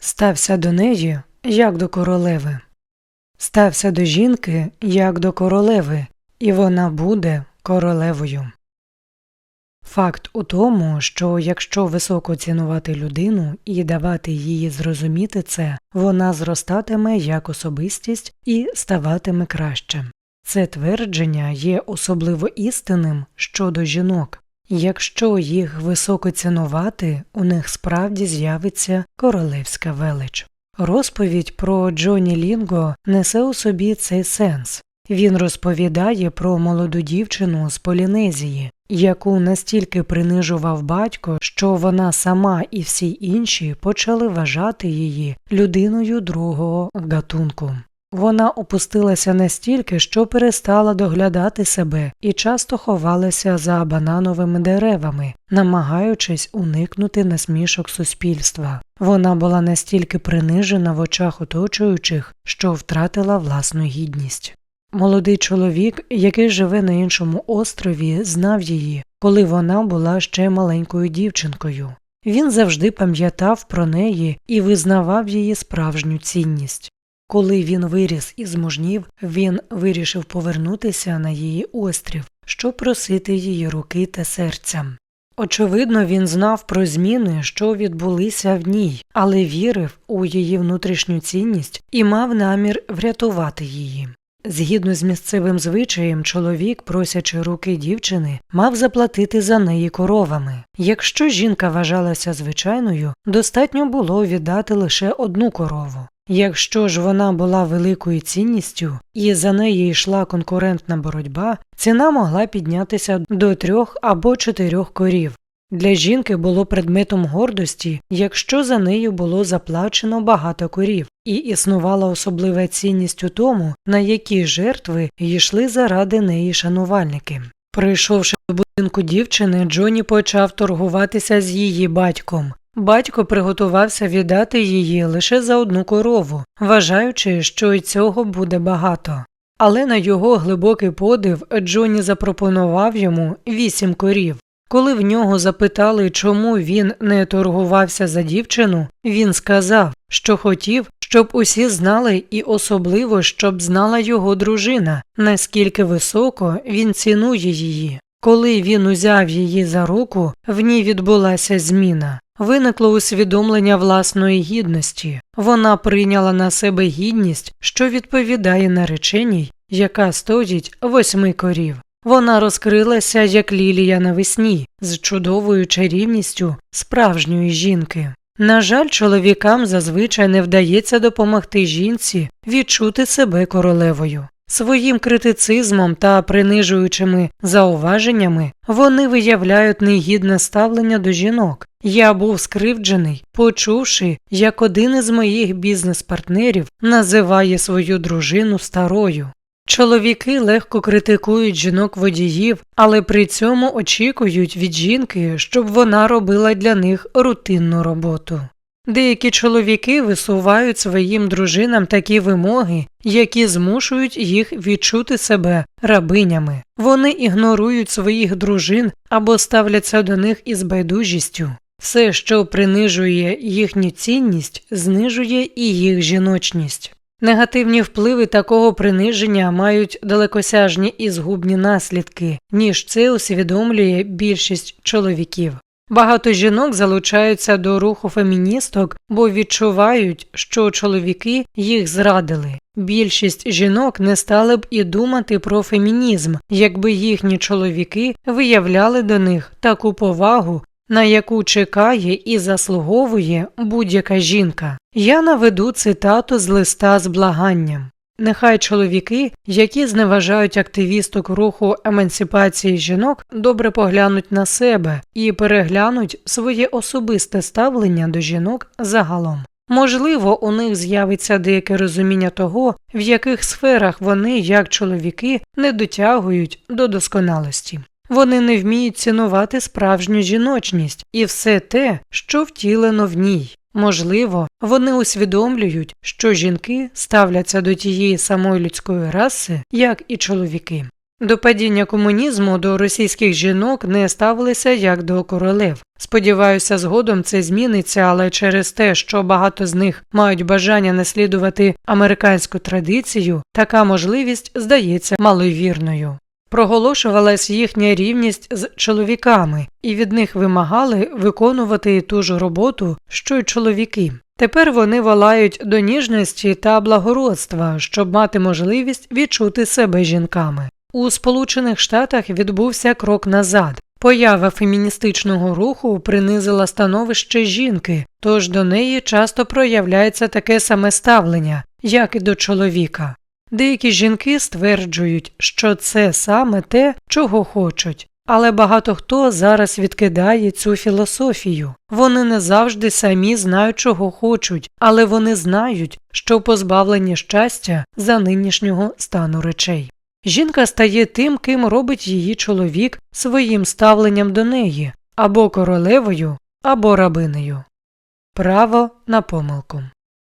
Стався до неї, як до королеви. Стався до жінки, як до королеви, і вона буде королевою. Факт у тому, що якщо високо цінувати людину і давати їй зрозуміти це, вона зростатиме як особистість і ставатиме краще. Це твердження є особливо істинним щодо жінок. Якщо їх високо цінувати, у них справді з'явиться королевська велич. Розповідь про Джоні Лінго несе у собі цей сенс. Він розповідає про молоду дівчину з Полінезії, яку настільки принижував батько, що вона сама і всі інші почали вважати її людиною другого гатунку. Вона опустилася настільки, що перестала доглядати себе і часто ховалася за банановими деревами, намагаючись уникнути насмішок суспільства. Вона була настільки принижена в очах оточуючих, що втратила власну гідність. Молодий чоловік, який живе на іншому острові, знав її, коли вона була ще маленькою дівчинкою. Він завжди пам'ятав про неї і визнавав її справжню цінність. Коли він виріс і змужнів, він вирішив повернутися на її острів, щоб просити її руки та серця. Очевидно, він знав про зміни, що відбулися в ній, але вірив у її внутрішню цінність і мав намір врятувати її. Згідно з місцевим звичаєм, чоловік, просячи руки дівчини, мав заплатити за неї коровами. Якщо жінка вважалася звичайною, достатньо було віддати лише одну корову. Якщо ж вона була великою цінністю і за неї йшла конкурентна боротьба, ціна могла піднятися до трьох або чотирьох корів. Для жінки було предметом гордості, якщо за нею було заплачено багато корів, і існувала особлива цінність у тому, на які жертви йшли заради неї шанувальники. Прийшовши до будинку дівчини, Джоні почав торгуватися з її батьком. Батько приготувався віддати її лише за одну корову, вважаючи, що й цього буде багато. Але на його глибокий подив Джоні запропонував йому вісім корів. Коли в нього запитали, чому він не торгувався за дівчину, він сказав, що хотів, щоб усі знали, і особливо, щоб знала його дружина, наскільки високо він цінує її. Коли він узяв її за руку, в ній відбулася зміна. Виникло усвідомлення власної гідності. Вона прийняла на себе гідність, що відповідає нареченій, яка стоїть восьми корів. Вона розкрилася як лілія навесні, з чудовою чарівністю справжньої жінки. На жаль, чоловікам зазвичай не вдається допомогти жінці відчути себе королевою. Своїм критицизмом та принижуючими зауваженнями вони виявляють негідне ставлення до жінок. Я був скривджений, почувши, як один із моїх бізнес-партнерів називає свою дружину старою. Чоловіки легко критикують жінок водіїв, але при цьому очікують від жінки, щоб вона робила для них рутинну роботу. Деякі чоловіки висувають своїм дружинам такі вимоги, які змушують їх відчути себе рабинями. Вони ігнорують своїх дружин або ставляться до них із байдужістю. Все, що принижує їхню цінність, знижує і їх жіночність. Негативні впливи такого приниження мають далекосяжні і згубні наслідки, ніж це усвідомлює більшість чоловіків. Багато жінок залучаються до руху феміністок, бо відчувають, що чоловіки їх зрадили. Більшість жінок не стали б і думати про фемінізм, якби їхні чоловіки виявляли до них таку повагу, на яку чекає і заслуговує будь-яка жінка. Я наведу цитату з листа з благанням. Нехай чоловіки, які зневажають активісток руху емансипації жінок, добре поглянуть на себе і переглянуть своє особисте ставлення до жінок загалом. Можливо, у них з'явиться деяке розуміння того, в яких сферах вони, як чоловіки, не дотягують до досконалості. Вони не вміють цінувати справжню жіночність і все те, що втілено в ній. Можливо, вони усвідомлюють, що жінки ставляться до тієї самої людської раси, як і чоловіки. До падіння комунізму до російських жінок не ставилися як до королев. Сподіваюся, згодом це зміниться, але через те, що багато з них мають бажання наслідувати американську традицію, така можливість здається малойвірною. Проголошувалась їхня рівність з чоловіками, і від них вимагали виконувати ту ж роботу, що й чоловіки. Тепер вони волають до ніжності та благородства, щоб мати можливість відчути себе жінками. У Сполучених Штатах відбувся крок назад. Поява феміністичного руху принизила становище жінки, тож до неї часто проявляється таке саме ставлення, як і до чоловіка. Деякі жінки стверджують, що це саме те, чого хочуть, але багато хто зараз відкидає цю філософію. Вони не завжди самі знають, чого хочуть, але вони знають, що позбавлені щастя за нинішнього стану речей. Жінка стає тим, ким робить її чоловік своїм ставленням до неї або королевою, або рабинею. Право на помилку.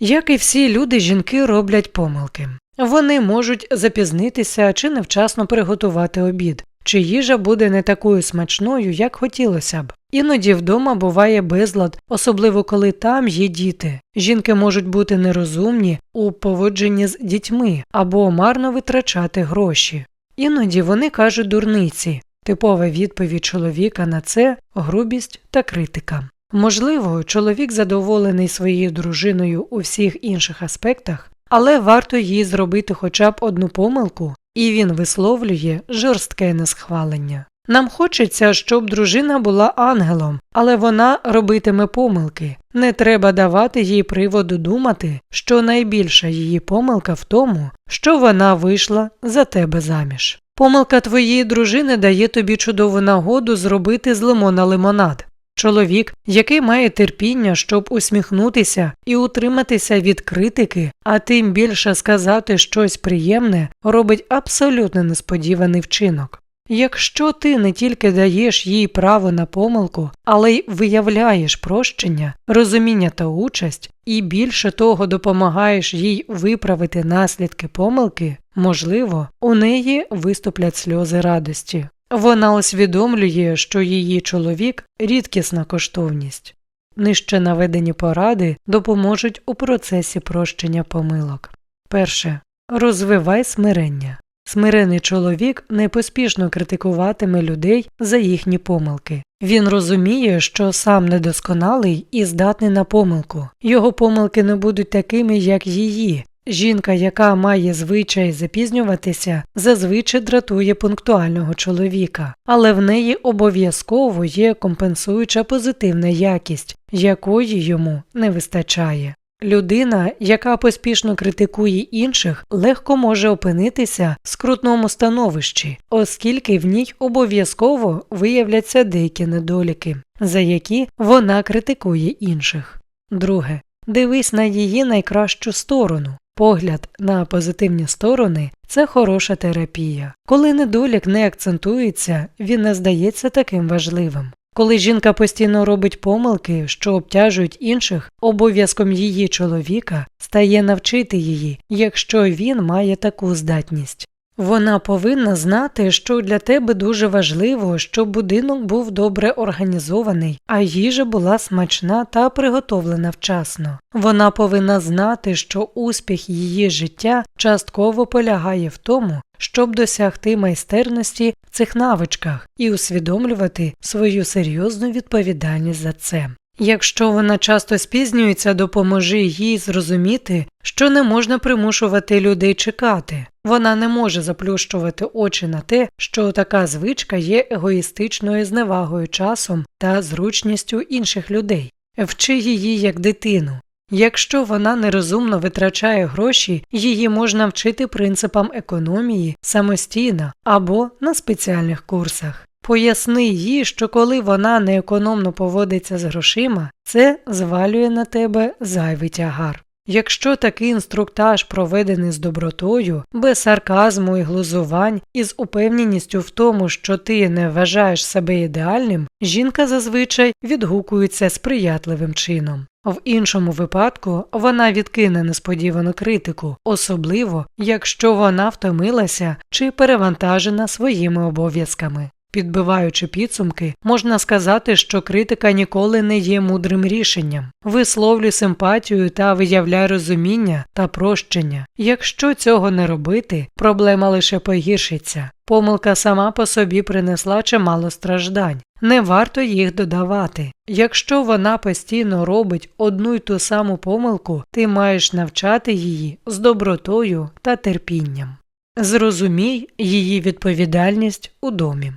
Як і всі люди, жінки роблять помилки. Вони можуть запізнитися чи невчасно приготувати обід, чи їжа буде не такою смачною, як хотілося б. Іноді вдома буває безлад, особливо коли там є діти. Жінки можуть бути нерозумні у поводженні з дітьми або марно витрачати гроші. Іноді вони кажуть дурниці. Типова відповідь чоловіка на це грубість та критика. Можливо, чоловік задоволений своєю дружиною у всіх інших аспектах, але варто їй зробити хоча б одну помилку, і він висловлює жорстке несхвалення. Нам хочеться, щоб дружина була ангелом, але вона робитиме помилки. Не треба давати їй приводу думати, що найбільша її помилка в тому, що вона вийшла за тебе заміж. Помилка твоєї дружини дає тобі чудову нагоду зробити з лимона лимонад. Чоловік, який має терпіння, щоб усміхнутися і утриматися від критики, а тим більше сказати щось приємне, робить абсолютно несподіваний вчинок. Якщо ти не тільки даєш їй право на помилку, але й виявляєш прощення, розуміння та участь, і більше того допомагаєш їй виправити наслідки помилки, можливо, у неї виступлять сльози радості. Вона усвідомлює, що її чоловік рідкісна коштовність. Нижче наведені поради допоможуть у процесі прощення помилок. Перше. Розвивай смирення. Смирений чоловік непоспішно критикуватиме людей за їхні помилки. Він розуміє, що сам недосконалий і здатний на помилку. Його помилки не будуть такими, як її. Жінка, яка має звичай запізнюватися, зазвичай дратує пунктуального чоловіка, але в неї обов'язково є компенсуюча позитивна якість, якої йому не вистачає. Людина, яка поспішно критикує інших, легко може опинитися в скрутному становищі, оскільки в ній обов'язково виявляться деякі недоліки, за які вона критикує інших. Друге, дивись на її найкращу сторону. Погляд на позитивні сторони це хороша терапія. Коли недолік не акцентується, він не здається таким важливим. Коли жінка постійно робить помилки, що обтяжують інших, обов'язком її чоловіка стає навчити її, якщо він має таку здатність. Вона повинна знати, що для тебе дуже важливо, щоб будинок був добре організований, а їжа була смачна та приготовлена вчасно. Вона повинна знати, що успіх її життя частково полягає в тому, щоб досягти майстерності в цих навичках і усвідомлювати свою серйозну відповідальність за це. Якщо вона часто спізнюється, допоможи їй зрозуміти, що не можна примушувати людей чекати. Вона не може заплющувати очі на те, що така звичка є егоїстичною зневагою часом та зручністю інших людей. Вчи її як дитину. Якщо вона нерозумно витрачає гроші, її можна вчити принципам економії самостійно або на спеціальних курсах. Поясни їй, що коли вона неекономно поводиться з грошима, це звалює на тебе зайвий тягар. Якщо такий інструктаж проведений з добротою, без сарказму і глузувань і з упевненістю в тому, що ти не вважаєш себе ідеальним, жінка зазвичай відгукується сприятливим чином. В іншому випадку вона відкине несподівану критику, особливо якщо вона втомилася чи перевантажена своїми обов'язками. Підбиваючи підсумки, можна сказати, що критика ніколи не є мудрим рішенням. Висловлюй симпатію та виявляй розуміння та прощення. Якщо цього не робити, проблема лише погіршиться. Помилка сама по собі принесла чимало страждань. Не варто їх додавати. Якщо вона постійно робить одну й ту саму помилку, ти маєш навчати її з добротою та терпінням. Зрозумій її відповідальність у домі.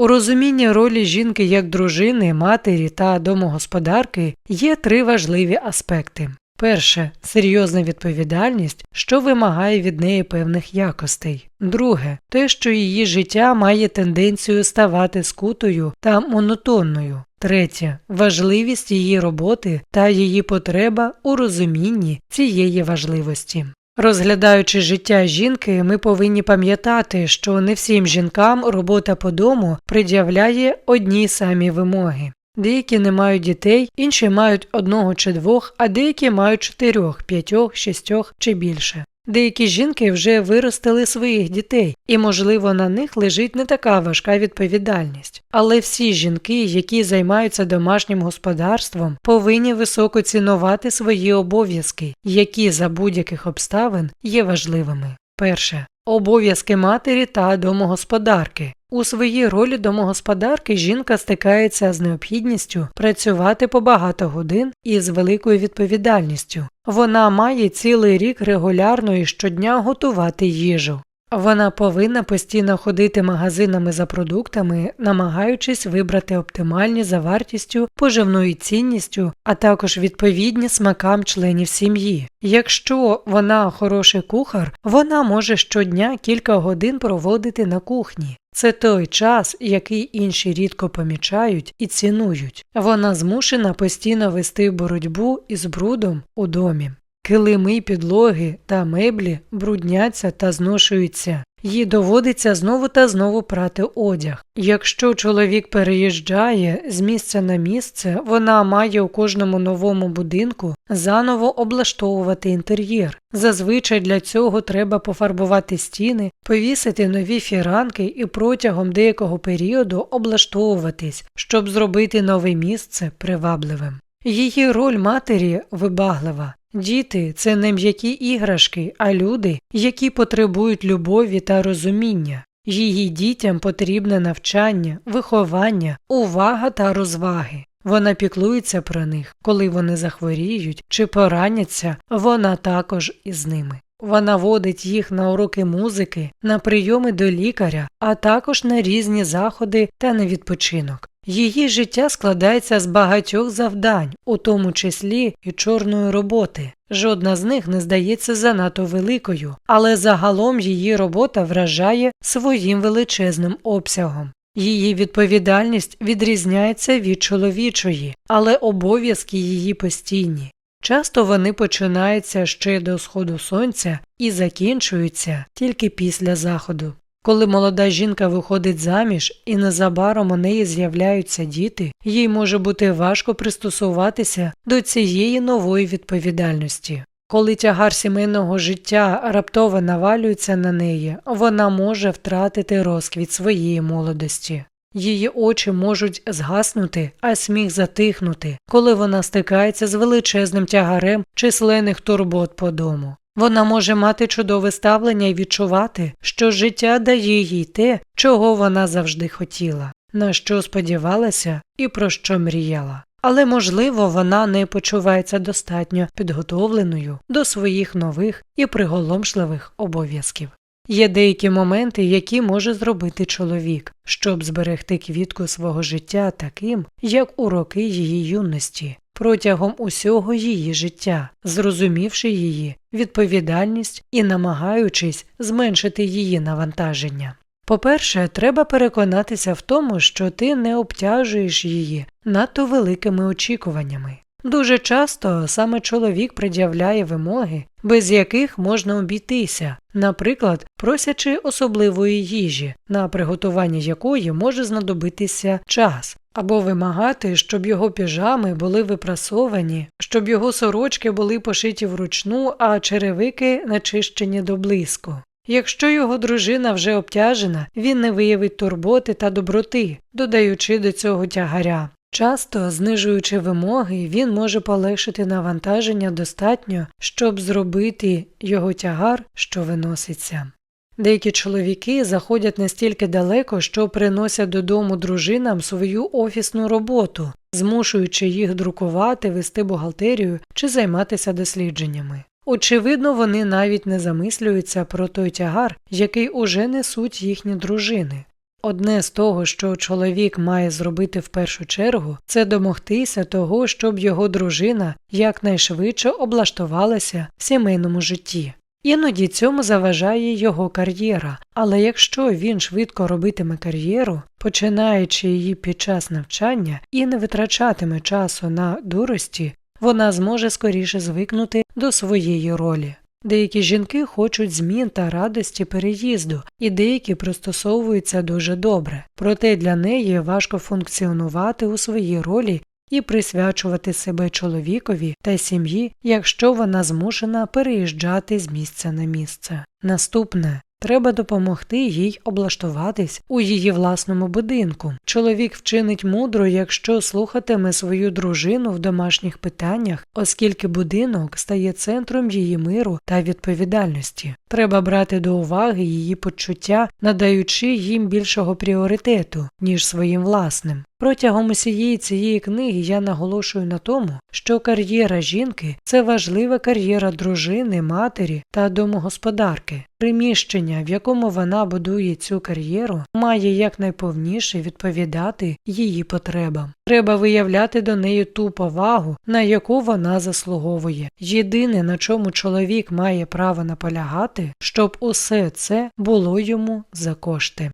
У розумінні ролі жінки як дружини, матері та домогосподарки є три важливі аспекти. Перше серйозна відповідальність, що вимагає від неї певних якостей. Друге те, що її життя має тенденцію ставати скутою та монотонною. Третє важливість її роботи та її потреба у розумінні цієї важливості. Розглядаючи життя жінки, ми повинні пам'ятати, що не всім жінкам робота по дому пред'являє одні самі вимоги. Деякі не мають дітей, інші мають одного чи двох, а деякі мають чотирьох, п'ятьох, шістьох чи більше. Деякі жінки вже виростили своїх дітей, і, можливо, на них лежить не така важка відповідальність. Але всі жінки, які займаються домашнім господарством, повинні високо цінувати свої обов'язки, які за будь-яких обставин є важливими. Перше обов'язки матері та домогосподарки. У своїй ролі домогосподарки жінка стикається з необхідністю працювати по багато годин і з великою відповідальністю. Вона має цілий рік регулярно і щодня готувати їжу. Вона повинна постійно ходити магазинами за продуктами, намагаючись вибрати оптимальні за вартістю, поживною цінністю, а також відповідні смакам членів сім'ї. Якщо вона хороший кухар, вона може щодня кілька годин проводити на кухні. Це той час, який інші рідко помічають і цінують. Вона змушена постійно вести боротьбу із брудом у домі. Килими, підлоги та меблі брудняться та зношуються. Їй доводиться знову та знову прати одяг. Якщо чоловік переїжджає з місця на місце, вона має у кожному новому будинку заново облаштовувати інтер'єр. Зазвичай для цього треба пофарбувати стіни, повісити нові фіранки і протягом деякого періоду облаштовуватись, щоб зробити нове місце привабливим. Її роль матері вибаглива. Діти це не м'які іграшки, а люди, які потребують любові та розуміння. Її дітям потрібне навчання, виховання, увага та розваги. Вона піклується про них, коли вони захворіють чи пораняться, вона також із ними. Вона водить їх на уроки музики, на прийоми до лікаря, а також на різні заходи та на відпочинок. Її життя складається з багатьох завдань, у тому числі і чорної роботи. Жодна з них не здається занадто великою, але загалом її робота вражає своїм величезним обсягом. Її відповідальність відрізняється від чоловічої, але обов'язки її постійні. Часто вони починаються ще до сходу сонця і закінчуються тільки після заходу. Коли молода жінка виходить заміж і незабаром у неї з'являються діти, їй може бути важко пристосуватися до цієї нової відповідальності. Коли тягар сімейного життя раптово навалюється на неї, вона може втратити розквіт своєї молодості. Її очі можуть згаснути, а сміх затихнути, коли вона стикається з величезним тягарем численних турбот по дому. Вона може мати чудове ставлення і відчувати, що життя дає їй те, чого вона завжди хотіла, на що сподівалася і про що мріяла. Але, можливо, вона не почувається достатньо підготовленою до своїх нових і приголомшливих обов'язків. Є деякі моменти, які може зробити чоловік, щоб зберегти квітку свого життя таким, як у роки її юності, протягом усього її життя, зрозумівши її відповідальність і намагаючись зменшити її навантаження. По-перше, треба переконатися в тому, що ти не обтяжуєш її надто великими очікуваннями. Дуже часто саме чоловік пред'являє вимоги, без яких можна обійтися, наприклад, просячи особливої їжі, на приготування якої може знадобитися час, або вимагати, щоб його піжами були випрасовані, щоб його сорочки були пошиті вручну, а черевики начищені до блиску. Якщо його дружина вже обтяжена, він не виявить турботи та доброти, додаючи до цього тягаря. Часто, знижуючи вимоги, він може полегшити навантаження достатньо, щоб зробити його тягар, що виноситься. Деякі чоловіки заходять настільки далеко, що приносять додому дружинам свою офісну роботу, змушуючи їх друкувати, вести бухгалтерію чи займатися дослідженнями. Очевидно, вони навіть не замислюються про той тягар, який уже несуть їхні дружини. Одне з того, що чоловік має зробити в першу чергу, це домогтися того, щоб його дружина якнайшвидше облаштувалася в сімейному житті. Іноді цьому заважає його кар'єра, але якщо він швидко робитиме кар'єру, починаючи її під час навчання і не витрачатиме часу на дурості, вона зможе скоріше звикнути до своєї ролі. Деякі жінки хочуть змін та радості переїзду, і деякі пристосовуються дуже добре, проте для неї важко функціонувати у своїй ролі і присвячувати себе чоловікові та сім'ї, якщо вона змушена переїжджати з місця на місце. Наступне Треба допомогти їй облаштуватись у її власному будинку. Чоловік вчинить мудро, якщо слухатиме свою дружину в домашніх питаннях, оскільки будинок стає центром її миру та відповідальності. Треба брати до уваги її почуття, надаючи їм більшого пріоритету, ніж своїм власним. Протягом усієї цієї книги я наголошую на тому, що кар'єра жінки це важлива кар'єра дружини, матері та домогосподарки. Приміщення, в якому вона будує цю кар'єру, має якнайповніше відповідати її потребам. Треба виявляти до неї ту повагу, на яку вона заслуговує. Єдине, на чому чоловік має право наполягати, щоб усе це було йому за кошти.